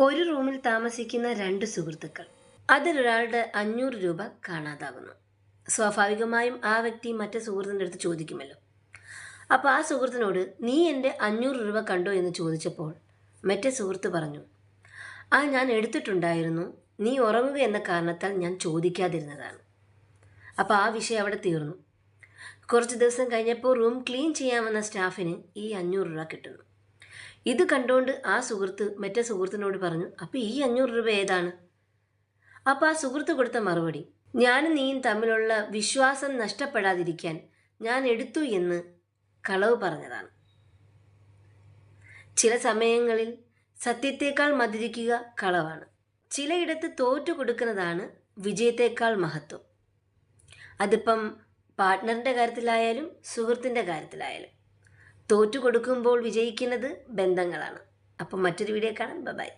ഒരു റൂമിൽ താമസിക്കുന്ന രണ്ട് സുഹൃത്തുക്കൾ. അതിലൊരാളുടെ അഞ്ഞൂറ് രൂപ കാണാതാകുന്നു. സ്വാഭാവികമായും ആ വ്യക്തി മറ്റേ സുഹൃത്തിന്റെ അടുത്ത് ചോദിക്കുമല്ലോ. അപ്പോൾ ആ സുഹൃത്തിനോട് നീ എന്റെ അഞ്ഞൂറ് രൂപ കണ്ടോ? എന്ന് ചോദിച്ചപ്പോൾ മറ്റേ സുഹൃത്ത് പറഞ്ഞു ആ ഞാൻ എടുത്തിട്ടുണ്ടായിരുന്നു. നീ ഉറങ്ങുക എന്ന കാരണത്താൽ ഞാൻ ചോദിക്കാതിരുന്നതാണ്. അപ്പോൾ ആ വിഷയം അവിടെ തീർന്നു. കുറച്ച് ദിവസം കഴിഞ്ഞപ്പോൾ റൂം ക്ലീൻ ചെയ്യാൻ വന്ന സ്റ്റാഫിന് ഈ അഞ്ഞൂറ് രൂപ കിട്ടുന്നു. ഇത് കണ്ടുകൊണ്ട് ആ സുഹൃത്ത് മറ്റേ സുഹൃത്തിനോട് പറഞ്ഞു അപ്പോൾ ഈ അഞ്ഞൂറ് രൂപ ഏതാണ്? അപ്പോൾ ആ സുഹൃത്ത് കൊടുത്ത മറുപടി ഞാനും നീയും തമ്മിലുള്ള വിശ്വാസം നഷ്ടപ്പെടാതിരിക്കാൻ ഞാൻ എടുത്തു എന്ന് കളവ് പറഞ്ഞതാണ്. ചില സമയങ്ങളിൽ സത്യത്തേക്കാൾ മതിരിക്കുക കളവാണ്. ചിലയിടത്ത് തോറ്റു കൊടുക്കുന്നതാണ് വിജയത്തേക്കാൾ മഹത്വം. അതിപ്പം പാർട്ട്ണറിന്റെ കാര്യത്തിലായാലും സുഹൃത്തിന്റെ കാര്യത്തിലായാലും. തോറ്റു കൊടുക്കുമ്പോൾ വിജയിക്കുന്നത് ബന്ധങ്ങളാണ്. അപ്പം മറ്റൊരു വീഡിയോ കാണാം. ബൈ